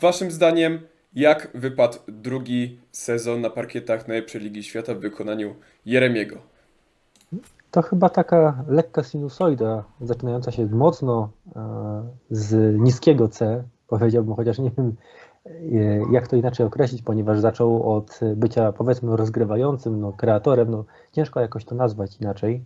Waszym zdaniem, jak wypadł drugi sezon na parkietach najlepszej ligi świata w wykonaniu Jeremiego? To chyba taka lekka sinusoida, zaczynająca się mocno e, z niskiego C, powiedziałbym, chociaż nie wiem e, jak to inaczej określić, ponieważ zaczął od bycia powiedzmy rozgrywającym, no, kreatorem, no, ciężko jakoś to nazwać inaczej.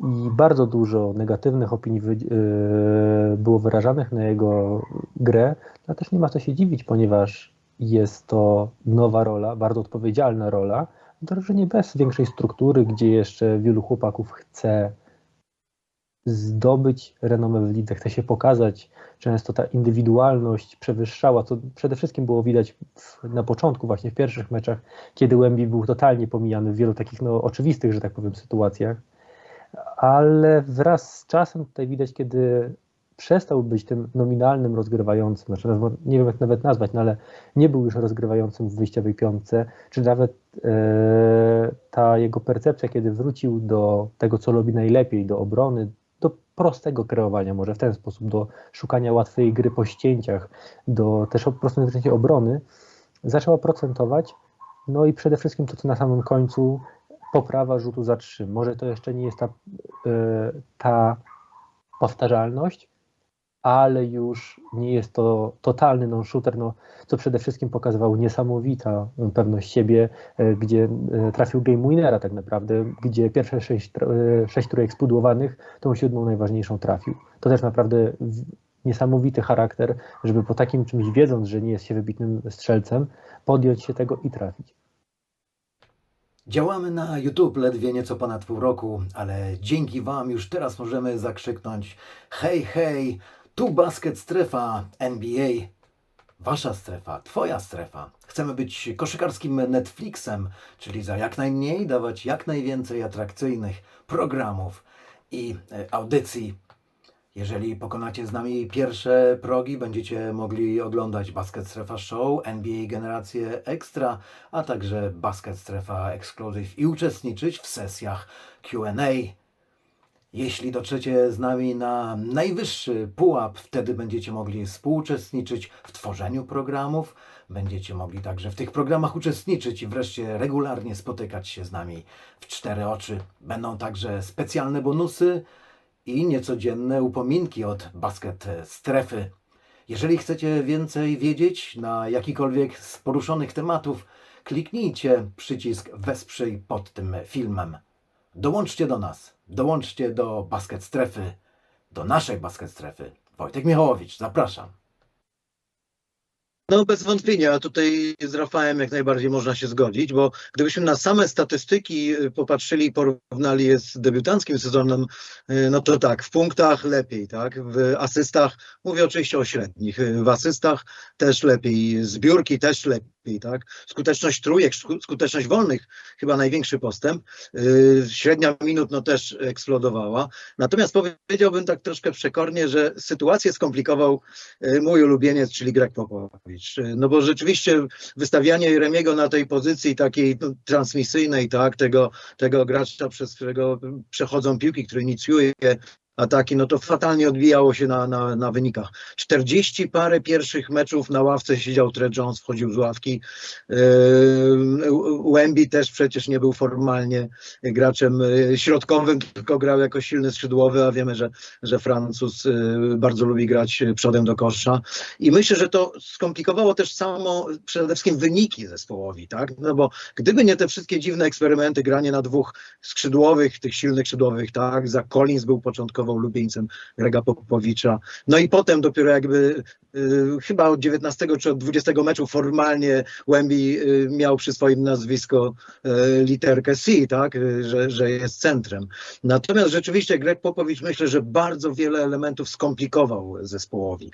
I bardzo dużo negatywnych opinii wy, e, było wyrażanych na jego grę, ale też nie ma co się dziwić, ponieważ jest to nowa rola, bardzo odpowiedzialna rola, drużynie bez większej struktury, gdzie jeszcze wielu chłopaków chce zdobyć renomę w lidze, chce się pokazać. Często ta indywidualność przewyższała, co przede wszystkim było widać w, na początku, właśnie w pierwszych meczach, kiedy Wemby był totalnie pomijany w wielu takich no, oczywistych, że tak powiem, sytuacjach. Ale wraz z czasem tutaj widać, kiedy przestał być tym nominalnym rozgrywającym, znaczy nie wiem jak nawet nazwać, no ale nie był już rozgrywającym w wyjściowej piątce, czy nawet e, ta jego percepcja, kiedy wrócił do tego, co robi najlepiej, do obrony, do prostego kreowania, może w ten sposób, do szukania łatwej gry po ścięciach, do też po prostu obrony, zaczęła procentować, no i przede wszystkim to, co na samym końcu poprawa rzutu za trzy. Może to jeszcze nie jest ta, e, ta powtarzalność, ale już nie jest to totalny non-shooter, no, co przede wszystkim pokazywał niesamowita pewność siebie, e, gdzie e, trafił game winnera tak naprawdę, gdzie pierwsze sześć, sześć trójek spudłowanych, tą siódmą najważniejszą trafił. To też naprawdę niesamowity charakter, żeby po takim czymś wiedząc, że nie jest się wybitnym strzelcem, podjąć się tego i trafić. Działamy na YouTube ledwie nieco ponad pół roku, ale dzięki Wam już teraz możemy zakrzyknąć hej, hej, tu basket strefa NBA. Wasza strefa, Twoja strefa. Chcemy być koszykarskim Netflixem, czyli za jak najmniej dawać jak najwięcej atrakcyjnych programów i e, audycji. Jeżeli pokonacie z nami pierwsze progi, będziecie mogli oglądać Basket Strefa Show, NBA Generację Extra, a także Basket Strefa Exclusive i uczestniczyć w sesjach QA. Jeśli dotrzecie z nami na najwyższy pułap, wtedy będziecie mogli współuczestniczyć w tworzeniu programów, będziecie mogli także w tych programach uczestniczyć i wreszcie regularnie spotykać się z nami w cztery oczy. Będą także specjalne bonusy i niecodzienne upominki od basket strefy. Jeżeli chcecie więcej wiedzieć na jakikolwiek z poruszonych tematów, kliknijcie przycisk Wesprzyj pod tym filmem. Dołączcie do nas, dołączcie do basket strefy, do naszej basket strefy. Wojtek Michałowicz, zapraszam. No bez wątpienia, tutaj z Rafałem jak najbardziej można się zgodzić, bo gdybyśmy na same statystyki y, popatrzyli i porównali je z debiutanckim sezonem, y, no to tak, w punktach lepiej, tak, w asystach, mówię oczywiście o średnich, y, w asystach też lepiej, zbiórki też lepiej, tak, skuteczność trójek, skuteczność wolnych, chyba największy postęp, średnia minut no też eksplodowała, natomiast powiedziałbym tak troszkę przekornie, że sytuację skomplikował mój ulubieniec, czyli Greg Popovich. No bo rzeczywiście wystawianie Jeremiego na tej pozycji takiej no, transmisyjnej, tak, tego, tego gracza, przez którego przechodzą piłki, który inicjuje ataki, no to fatalnie odbijało się na, na, na wynikach. 40 parę pierwszych meczów na ławce siedział Trey Jones, wchodził z ławki. Yy, Wemby też przecież nie był formalnie graczem yy, środkowym, tylko grał jako silny skrzydłowy, a wiemy, że, że Francuz yy, bardzo lubi grać przodem do kosza. I myślę, że to skomplikowało też samo przede wszystkim wyniki zespołowi, tak? No bo gdyby nie te wszystkie dziwne eksperymenty, granie na dwóch skrzydłowych, tych silnych skrzydłowych, tak? Za Collins był początkowo stawał ulubieńcem Grega Popowicza. No i potem dopiero jakby chyba od 19 czy od 20 meczu formalnie Wemby y, miał przy swoim nazwisko y, literkę C, tak, y, że, że jest centrem. Natomiast rzeczywiście Greg Popowicz myślę, że bardzo wiele elementów skomplikował zespołowi.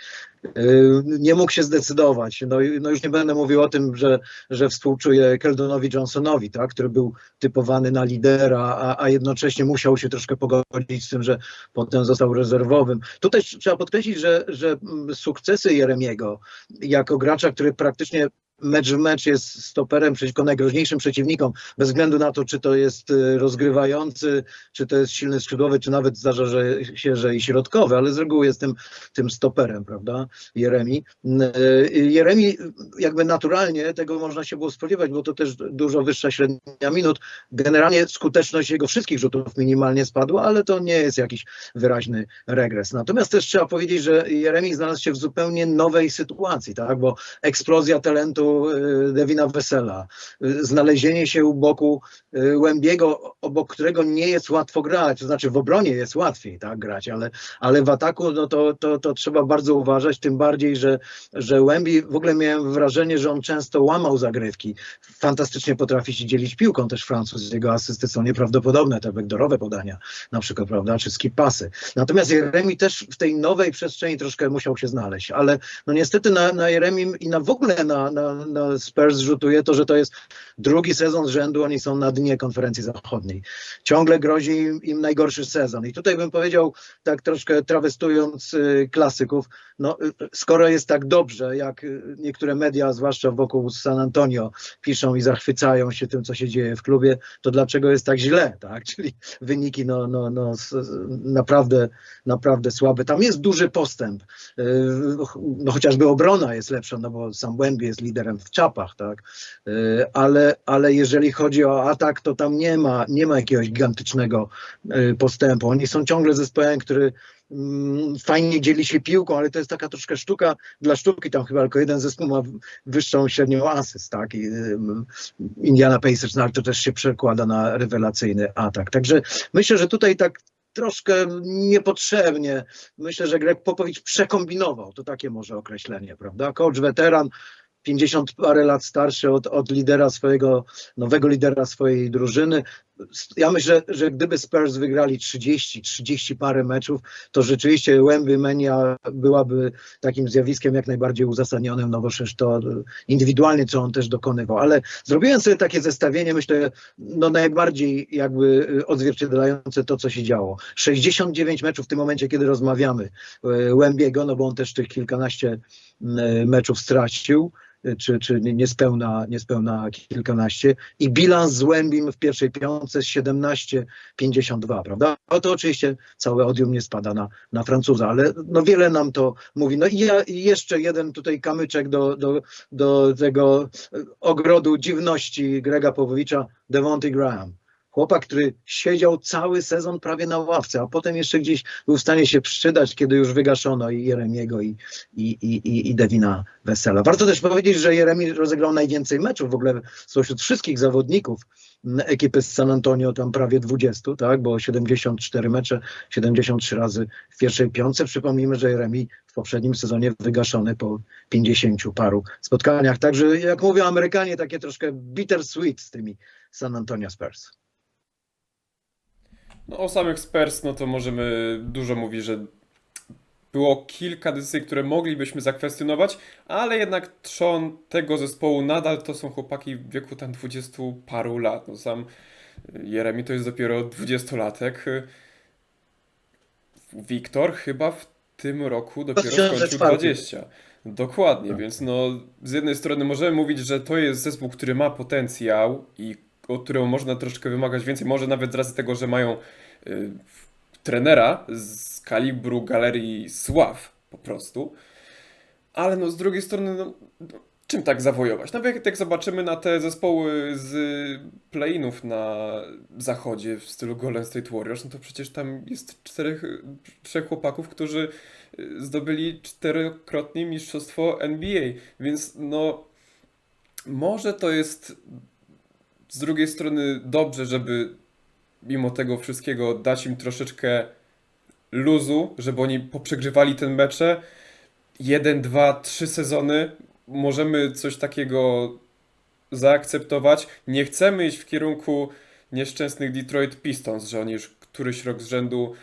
Y, nie mógł się zdecydować. No, no już nie będę mówił o tym, że, że współczuję Keldonowi Johnsonowi, tak, który był typowany na lidera, a, a jednocześnie musiał się troszkę pogodzić z tym, że potem został rezerwowym. Tutaj trzeba podkreślić, że, że mm, sukcesy Jeremiego jako gracza, który praktycznie mecz w mecz jest stoperem przeciwko najgroźniejszym przeciwnikom, bez względu na to, czy to jest y, rozgrywający, czy to jest silny skrzydłowy, czy nawet zdarza że się, że i środkowy, ale z reguły jest tym, tym stoperem, prawda, Jeremi. Y, Jeremi jakby naturalnie tego można się było spodziewać, bo to też dużo wyższa średnia minut. Generalnie skuteczność jego wszystkich rzutów minimalnie spadła, ale to nie jest jakiś wyraźny regres. Natomiast też trzeba powiedzieć, że Jeremi znalazł się w zupełnie nowej sytuacji, tak, bo eksplozja talentu y, Devina Wesela, y, znalezienie się u boku y, Łębiego, obok którego nie jest łatwo grać, to znaczy w obronie jest łatwiej tak, grać, ale, ale w ataku no to, to, to trzeba bardzo uważać, tym bardziej, że, że Łębi, w ogóle miałem wrażenie, że on często łamał zagrywki, fantastycznie potrafi się dzielić piłką też Francuz, jego asysty są nieprawdopodobne, te backdoorowe podania na przykład, prawda, czy skip pasy. Natomiast Jeremi też w tej nowej przestrzeni troszkę musiał się znaleźć, ale no niestety na, na Jeremim i na w ogóle na, na, na Spurs rzutuje to, że to jest drugi sezon z rzędu, oni są na dnie konferencji zachodniej. Ciągle grozi im, im najgorszy sezon. I tutaj bym powiedział, tak troszkę trawestując y, klasyków, no y, skoro jest tak dobrze, jak y, niektóre media, zwłaszcza wokół San Antonio, piszą i zachwycają się tym, co się dzieje w klubie, to dlaczego jest tak źle, tak? Czyli wyniki no, no, no, naprawdę, naprawdę słabe. Tam jest duży postęp. Yy, No, chociażby obrona jest lepsza, no bo sam Łębie jest liderem w czapach, tak? Yy, Ale, ale jeżeli chodzi o atak, to tam nie ma, nie ma jakiegoś gigantycznego yy, postępu. Oni są ciągle zespołem, który fajnie dzieli się piłką, ale to jest taka troszkę sztuka dla sztuki. Tam chyba tylko jeden zespół ma wyższą średnią asyst, tak? I, Indiana Pacers, no ale to też się przekłada na rewelacyjny atak. Także myślę, że tutaj tak troszkę niepotrzebnie. Myślę, że Greg Popowicz przekombinował. To takie może określenie, prawda? Coach weteran, 50 parę lat starszy od, od lidera swojego, nowego lidera swojej drużyny. Ja myślę, że gdyby Spurs wygrali 30, 30 parę meczów, to rzeczywiście Łęby Menia byłaby takim zjawiskiem jak najbardziej uzasadnionym, no bo przecież to indywidualnie, co on też dokonywał. Ale zrobiłem sobie takie zestawienie, myślę, no najbardziej jakby odzwierciedlające to, co się działo. 69 meczów w tym momencie, kiedy rozmawiamy Łębiego, no bo on też tych kilkanaście y, meczów stracił czy, czy nie- niespełna, niespełna kilkanaście i bilans z w pierwszej piątce 17-52, prawda? No to oczywiście całe odium nie spada na, na Francuza, ale no wiele nam to mówi. No i ja jeszcze jeden tutaj kamyczek do, do, do tego ogrodu dziwności Grega Powowicza, Devontae Graham. Chłopak, który siedział cały sezon prawie na ławce, a potem jeszcze gdzieś był w stanie się przydać, kiedy już wygaszono i Jeremiego i, i, i, i- Devina Wesela. Warto też powiedzieć, że Jeremi rozegrał najwięcej meczów w ogóle spośród wszystkich zawodników ekipy z San Antonio, tam prawie 20, tak, bo 74 mecze, 73 razy w pierwszej piątce. Przypomnijmy, że Jeremi w poprzednim sezonie wygaszony po 50 paru spotkaniach. Także jak mówią Amerykanie, takie troszkę bittersweet z tymi San Antonio Spurs. No, o samych Spurs, no to możemy dużo mówić, że było kilka decyzji, które moglibyśmy zakwestionować, ale jednak trzon tego zespołu nadal to są chłopaki w wieku tam 20 paru lat. No sam Jeremi to jest dopiero 20-latek. Wiktor chyba w tym roku dopiero skończył 2004. 20. Dokładnie, więc no z jednej strony możemy mówić, że to jest zespół, który ma potencjał i od którego można troszkę wymagać więcej, może nawet z racji tego, że mają y, trenera z kalibru galerii sław po prostu. Ale no z drugiej strony, no, no, czym tak zawojować? Nawet jak, jak zobaczymy na te zespoły z play-inów na zachodzie w stylu Golden State Warriors, no to przecież tam jest czterech, trzech chłopaków, którzy y, zdobyli czterokrotnie mistrzostwo NBA, więc no może to jest z drugiej strony dobrze, żeby mimo tego wszystkiego dać im troszeczkę luzu, żeby oni poprzegrywali ten mecze. Jeden, dwa, trzy sezony możemy coś takiego zaakceptować. Nie chcemy iść w kierunku nieszczęsnych Detroit Pistons, że oni już któryś rok z rzędu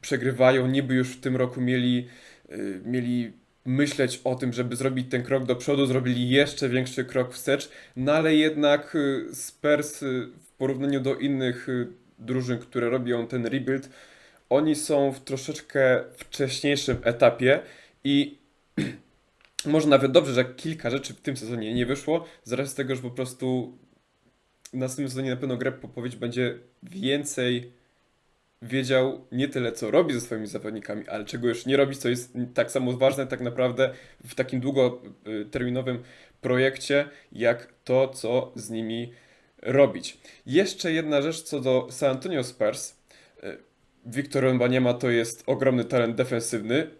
przegrywają, niby już w tym roku mieli, y, mieli myśleć o tym, żeby zrobić ten krok do przodu, zrobili jeszcze większy krok wstecz, no ale jednak y, Spurs y, w porównaniu do innych y, drużyn, które robią ten rebuild, oni są w troszeczkę wcześniejszym etapie i może nawet dobrze, że kilka rzeczy w tym sezonie nie wyszło, z racji tego, że po prostu w następnym sezonie na pewno Greg Popovich będzie więcej wiedział nie tyle, co robi ze swoimi zawodnikami, ale czego już nie robi, co jest tak samo ważne tak naprawdę w takim długoterminowym projekcie, jak to, co z nimi robić. Jeszcze jedna rzecz co do San Antonio Spurs. Y, Wiktor Wembanyama to jest ogromny talent defensywny.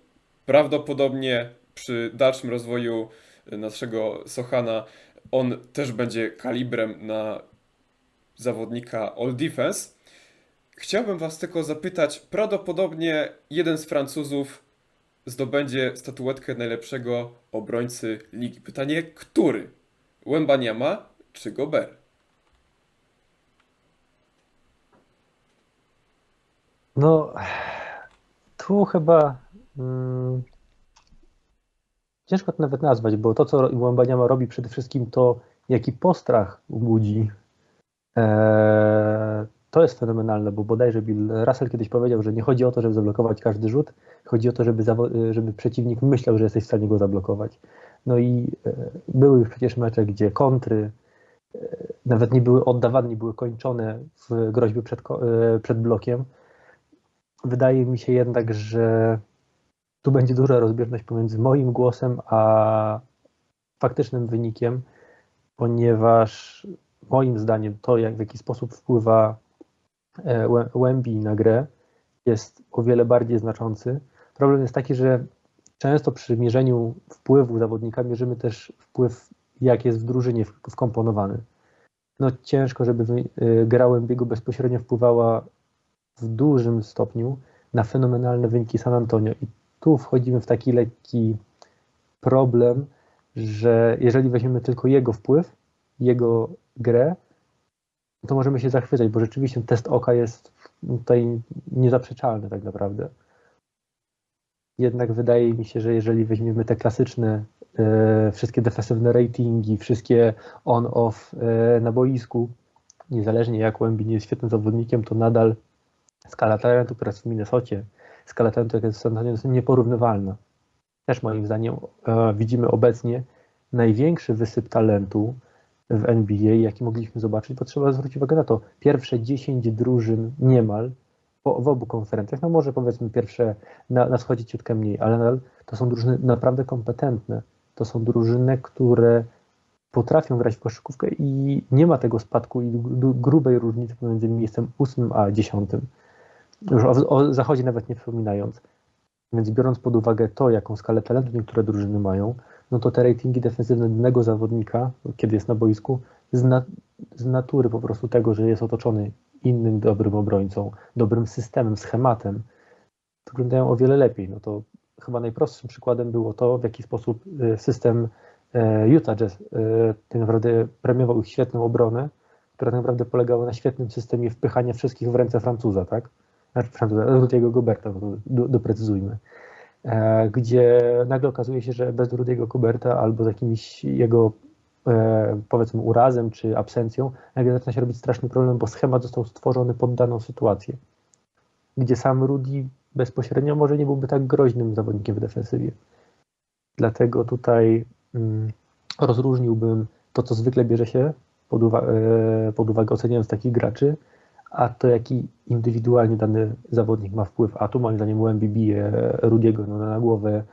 Prawdopodobnie przy dalszym rozwoju y, naszego Sochana on też będzie kalibrem na zawodnika All Defense. Chciałbym Was tylko zapytać, prawdopodobnie jeden z Francuzów zdobędzie statuetkę najlepszego obrońcy ligi. Pytanie, który? Wembanyama czy Gobert? No, tu chyba mm, ciężko to nawet nazwać, bo to, co Wembanyama robi przede wszystkim to, jaki postrach budzi, e, to jest fenomenalne, bo bodajże Bill Russell kiedyś powiedział, że nie chodzi o to, żeby zablokować każdy rzut, chodzi o to, żeby, żeby przeciwnik myślał, że jesteś w stanie go zablokować. No i e, były już przecież mecze, gdzie kontry e, nawet nie były oddawane, nie były kończone w groźbie przed, e, przed blokiem. Wydaje mi się jednak, że tu będzie duża rozbieżność pomiędzy moim głosem a faktycznym wynikiem, ponieważ moim zdaniem to, jak w jaki sposób wpływa Łębi na grę, jest o wiele bardziej znaczący. Problem jest taki, że często przy mierzeniu wpływu zawodnika mierzymy też wpływ, jak jest w drużynie wkomponowany. No ciężko, żeby y, gra Łębiego bezpośrednio wpływała w dużym stopniu na fenomenalne wyniki San Antonio. I tu wchodzimy w taki lekki problem, że jeżeli weźmiemy tylko jego wpływ, jego grę, to możemy się zachwycać, bo rzeczywiście test oka jest tutaj niezaprzeczalny tak naprawdę. Jednak wydaje mi się, że jeżeli weźmiemy te klasyczne e, wszystkie defensywne ratingi, wszystkie on-off e, na boisku, niezależnie jak nie jest świetnym zawodnikiem, to nadal skala talentu, która jest w Minnesocie, skala talentu, jaka jest w San jest nieporównywalna. Też moim zdaniem e, widzimy obecnie największy wysyp talentu w NBA, jaki mogliśmy zobaczyć, bo trzeba zwrócić uwagę na to. Pierwsze 10 drużyn niemal po, w obu konferencjach, no może powiedzmy pierwsze na, na wschodzie ciutkę mniej, ale nadal to są drużyny naprawdę kompetentne. To są drużyny, które potrafią grać w koszykówkę i nie ma tego spadku i gru- grubej różnicy pomiędzy miejscem ósmym a dziesiątym. Już o, o zachodzie nawet nie wspominając. Więc biorąc pod uwagę to, jaką skalę talentu niektóre drużyny mają, no to te ratingi defensywne danego zawodnika, kiedy jest na boisku, z, na, z natury po prostu tego, że jest otoczony innym dobrym obrońcą, dobrym systemem, schematem, wyglądają o wiele lepiej. No to chyba najprostszym przykładem było to, w jaki sposób y, system e, Utah Jazz y, tak naprawdę premiował ich świetną obronę, która tak naprawdę polegała na świetnym systemie wpychania wszystkich w ręce Francuza, tak? Rudiego Goberta, doprecyzujmy. E, gdzie nagle okazuje się, że bez Rudiego Goberta albo z jakimś jego e, powiedzmy urazem czy absencją, nagle zaczyna się robić straszny problem, bo schemat został stworzony pod daną sytuację, gdzie sam Rudy bezpośrednio może nie byłby tak groźnym zawodnikiem w defensywie. Dlatego tutaj mm, rozróżniłbym to, co zwykle bierze się pod, uwa- e, pod uwagę oceniając takich graczy, a to jaki indywidualnie dany zawodnik ma wpływ, a tu moim zdaniem UMB bije Rudiego no, na głowę.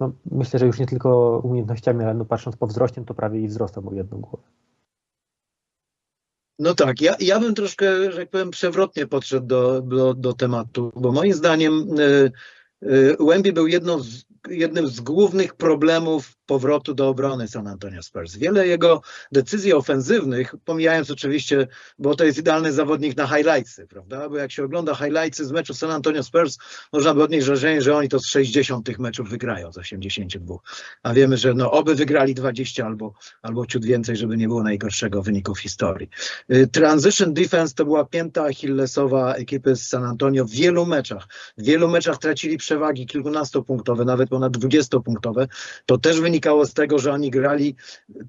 No, myślę, że już nie tylko umiejętnościami, ale no, patrząc po wzroście, to prawie i wzrostem o jedną głowę. No tak, ja, ja bym troszkę, że tak powiem, przewrotnie podszedł do, do, do tematu, bo moim zdaniem y, y, Łębie był jedną z, jednym z głównych problemów powrotu do obrony San Antonio Spurs. Wiele jego decyzji ofensywnych, pomijając oczywiście, bo to jest idealny zawodnik na highlightsy, prawda? Bo jak się ogląda highlightsy z meczu San Antonio Spurs, można by odnieść wrażenie, że oni to z 60 tych meczów wygrają, z 82. A wiemy, że no oby wygrali 20 albo, albo ciut więcej, żeby nie było najgorszego wyniku w historii. Y, Transition defense to była pięta achillesowa ekipy z San Antonio w wielu meczach. W wielu meczach tracili przewagi kilkunastopunktowe, nawet ponad dwudziestopunktowe. To też wynika wynikało z tego, że oni grali,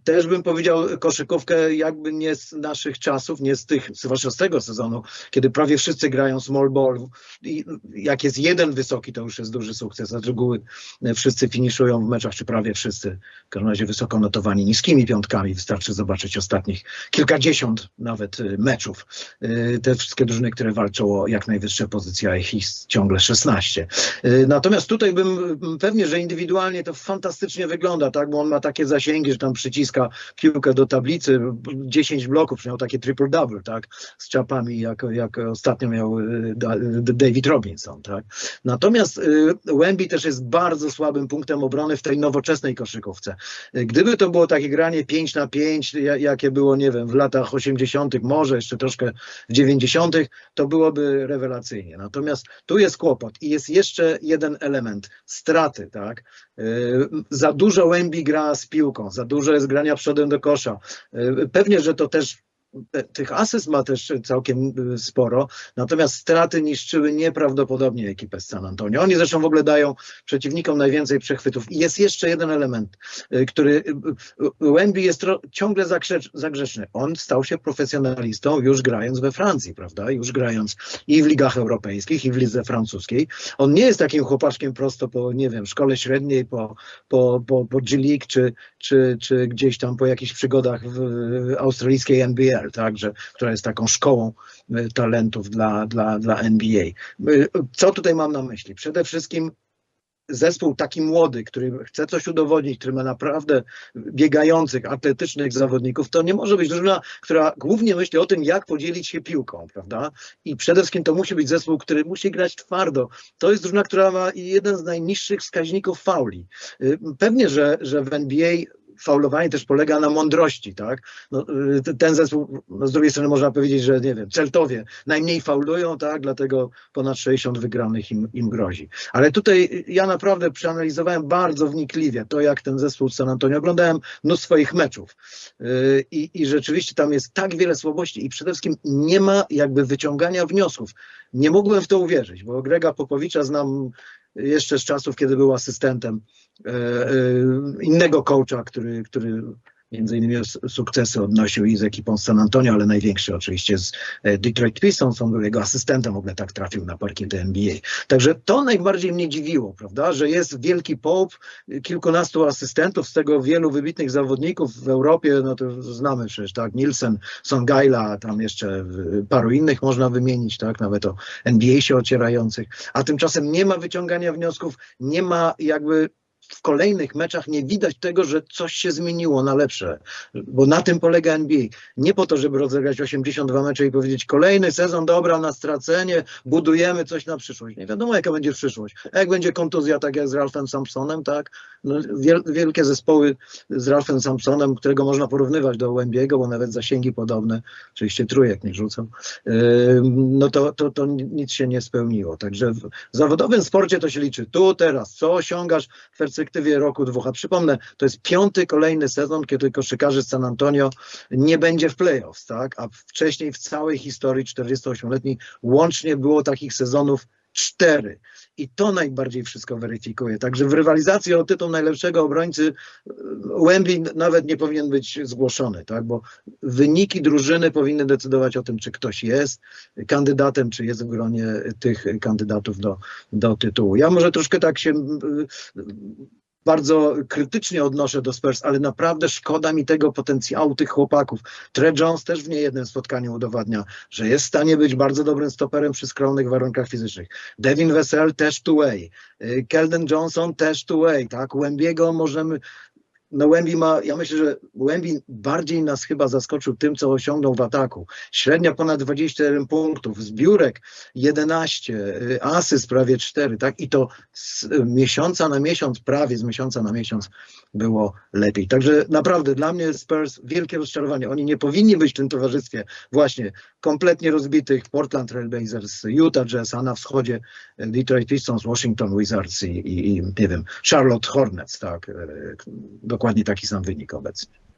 też bym powiedział, koszykówkę jakby nie z naszych czasów, nie z tych, zwłaszcza z tego sezonu, kiedy prawie wszyscy grają small ball. I jak jest jeden wysoki, to już jest duży sukces, a z reguły wszyscy finiszują w meczach, czy prawie wszyscy, w każdym razie wysoko notowani niskimi piątkami. Wystarczy zobaczyć ostatnich kilkadziesiąt nawet y, meczów. Y, Te wszystkie drużyny, które walczą o jak najwyższe pozycje, a ich jest ciągle 16. Y, Natomiast tutaj bym pewnie, że indywidualnie to fantastycznie wygląda, tak, bo on ma takie zasięgi, że tam przyciska piłkę do tablicy, 10 bloków, miał takie triple-double, tak, z czapami, jak, jak ostatnio miał y, Da- David Robinson, tak. Natomiast y, Wemby też jest bardzo słabym punktem obrony w tej nowoczesnej koszykówce. Y, Gdyby to było takie granie 5 na 5, ja- jakie było, nie wiem, w latach 80., może jeszcze troszkę w 90., to byłoby rewelacyjnie. Natomiast tu jest kłopot i jest jeszcze jeden element straty, tak? Za dużo Wemby gra z piłką, za dużo jest grania przodem do kosza. Pewnie, że to też tych asyst ma też całkiem y, sporo, natomiast straty niszczyły nieprawdopodobnie ekipę z San Antonio. Oni zresztą w ogóle dają przeciwnikom najwięcej przechwytów. I jest jeszcze jeden element, y, który y, Wemby jest ciągle zagrzecz, zagrzeczny. On stał się profesjonalistą już grając we Francji, prawda? Już grając i w ligach europejskich, i w lidze francuskiej. On nie jest takim chłopaczkiem prosto po, nie wiem, szkole średniej, po, po, po, po G League, czy, czy, czy gdzieś tam po jakichś przygodach w australijskiej Tak? Że, która jest taką szkołą y, talentów dla, dla, dla NBA. Y, Co tutaj mam na myśli? Przede wszystkim zespół taki młody, który chce coś udowodnić, który ma naprawdę biegających, atletycznych zawodników, to nie może być drużyna, która głównie myśli o tym, jak podzielić się piłką, prawda? I przede wszystkim to musi być zespół, który musi grać twardo. To jest drużyna, która ma jeden z najniższych wskaźników fauli. Y, Pewnie, że, że w NBA faulowanie też polega na mądrości, tak? No, y, ten zespół, no z drugiej strony można powiedzieć, że nie wiem, Celtowie najmniej faulują, tak? Dlatego ponad 60 wygranych im, im grozi. Ale tutaj ja naprawdę przeanalizowałem bardzo wnikliwie to, jak ten zespół z San Antonio, oglądałem mnóstwo ich meczów Yy, i rzeczywiście tam jest tak wiele słabości i przede wszystkim nie ma jakby wyciągania wniosków. Nie mogłem w to uwierzyć, bo Grega Popowicza znam jeszcze z czasów, kiedy był asystentem e, e, innego coacha, który, który między innymi sukcesy odnosił i z ekipą San Antonio, ale największy oczywiście z e, Detroit Pistons, on był jego asystentem, w ogóle tak trafił na parkiet NBA. Także to najbardziej mnie dziwiło, prawda, że jest wielki połp, y, kilkunastu asystentów, z tego wielu wybitnych zawodników w Europie, no to znamy przecież, tak, Nielsen, Songaila, tam jeszcze y, paru innych można wymienić, tak, nawet o NBA się ocierających, a tymczasem nie ma wyciągania wniosków, nie ma jakby w kolejnych meczach nie widać tego, że coś się zmieniło na lepsze, bo na tym polega NBA. Nie po to, żeby rozegrać 82 mecze i powiedzieć kolejny sezon, dobra, na stracenie, budujemy coś na przyszłość. Nie wiadomo, jaka będzie przyszłość. A jak będzie kontuzja, tak jak z Ralphem Sampsonem, tak? No, wiel, wielkie zespoły z Ralphem Sampsonem, którego można porównywać do Łębiego, bo nawet zasięgi podobne, oczywiście trójek nie rzucą, ym, no to, to, to nic się nie spełniło. Także w zawodowym sporcie to się liczy tu, teraz, co osiągasz w perspektywie roku, dwóch. A przypomnę, to jest piąty kolejny sezon, kiedy koszykarzy z San Antonio nie będzie w playoffs, tak? A wcześniej w całej historii 48-letniej łącznie było takich sezonów cztery. I to najbardziej wszystko weryfikuje. Także w rywalizacji o tytuł najlepszego obrońcy e, Wembley nawet nie powinien być zgłoszony, tak? Bo wyniki drużyny powinny decydować o tym, czy ktoś jest kandydatem, czy jest w gronie tych kandydatów do, do tytułu. Ja może troszkę tak się bardzo krytycznie odnoszę do Spurs, ale naprawdę szkoda mi tego potencjału tych chłopaków. Tre Jones też w niejednym spotkaniu udowadnia, że jest w stanie być bardzo dobrym stoperem przy skromnych warunkach fizycznych. Devin Wessel też two-way. Keldon Johnson też two-way, tak? Łębiego możemy... No Łębi ma, ja myślę, że Łębi bardziej nas chyba zaskoczył tym, co osiągnął w ataku. Średnia ponad 21 punktów, zbiórek 11, y, asyst prawie 4, tak? I to z y, miesiąca na miesiąc, prawie z miesiąca na miesiąc było lepiej. Także naprawdę dla mnie Spurs wielkie rozczarowanie. Oni nie powinni być w tym towarzystwie właśnie kompletnie rozbitych Portland Trail Blazers, Utah Jazz, a na wschodzie y, Detroit Pistons, Washington Wizards i, i, i nie wiem, Charlotte Hornets, tak? Y, Dokładnie taki sam wynik obecnie.